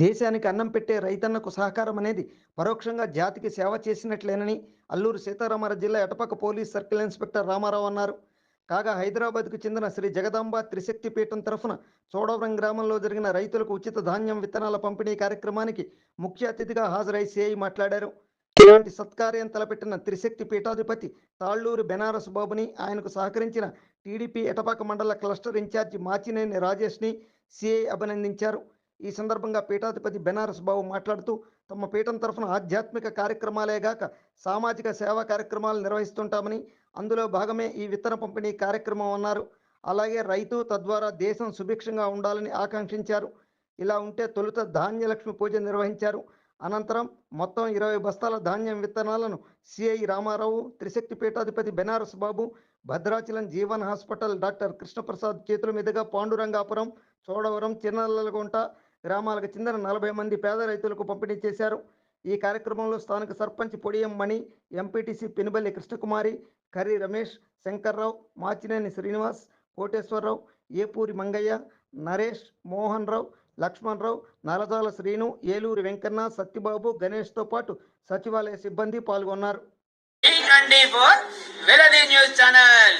దేశానికి అన్నం పెట్టే రైతన్నకు సహకారం అనేది పరోక్షంగా జాతికి సేవ చేసినట్లేనని అల్లూరు సీతారామరాజు జిల్లా Etapaka police circle inspector Ramarao అన్నారు. కాగా హైదరాబాద్కు చెందిన శ్రీ జగదాంబ త్రిశక్తి పీఠం తరఫున చోడవరం గ్రామంలో జరిగిన రైతులకు ఉచిత ధాన్యం విత్తనాల పంపిణీ కార్యక్రమానికి ముఖ్య అతిథిగా హాజరై సిఐ మాట్లాడారు. ఇలాంటి సత్కార్యం తలపెట్టిన త్రిశక్తి పీఠాధిపతి తాళ్ళూరు బెనారస్ బాబుని ఆయనకు సహకరించిన టీడీపీ ఎటపాక మండల క్లస్టర్ ఇన్ఛార్జి మాచినేని రాజేష్ని సిఐ అభినందించారు. ఈ సందర్భంగా పీఠాధిపతి బెనారస్ బాబు మాట్లాడుతూ తమ పీఠం తరఫున ఆధ్యాత్మిక కార్యక్రమాలే గాక సామాజిక సేవా కార్యక్రమాలు నిర్వహిస్తుంటామని అందులో భాగమే ఈ విత్తన పంపిణీ కార్యక్రమం అన్నారు. అలాగే రైతు తద్వారా దేశం సుభిక్షంగా ఉండాలని ఆకాంక్షించారు. ఇలా ఉంటే తొలుత ధాన్యలక్ష్మి పూజ నిర్వహించారు. అనంతరం మొత్తం ఇరవై బస్తాల ధాన్యం విత్తనాలను సిఐ రామారావు త్రిశక్తి పీఠాధిపతి బెనారస్ బాబు భద్రాచలం జీవన్ హాస్పిటల్ డాక్టర్ కృష్ణప్రసాద్ చేతుల మీదుగా పాండురంగాపురం చోడవరం చిన్నల్లగుంట గ్రామాలకు చెందిన నలభై మంది పేద రైతులకు పంపిణీ చేశారు. ఈ కార్యక్రమంలో స్థానిక సర్పంచ్ పొడియం మణి ఎంపీటీసీ పెనుబల్లి కృష్ణకుమారి కర్రీ రమేష్ శంకర్రావు మాచినేని శ్రీనివాస్ కోటేశ్వరరావు ఏపూరి మంగయ్య నరేష్ మోహన్ రావు లక్ష్మణ్ రావు నలజాల శ్రీను ఏలూరి వెంకన్న సత్యబాబు గణేష్తో పాటు సచివాలయ సిబ్బంది పాల్గొన్నారు. News channel.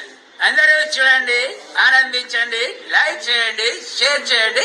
అందరూ చూడండి ఆనందించండి లైక్ చేయండి షేర్ చేయండి.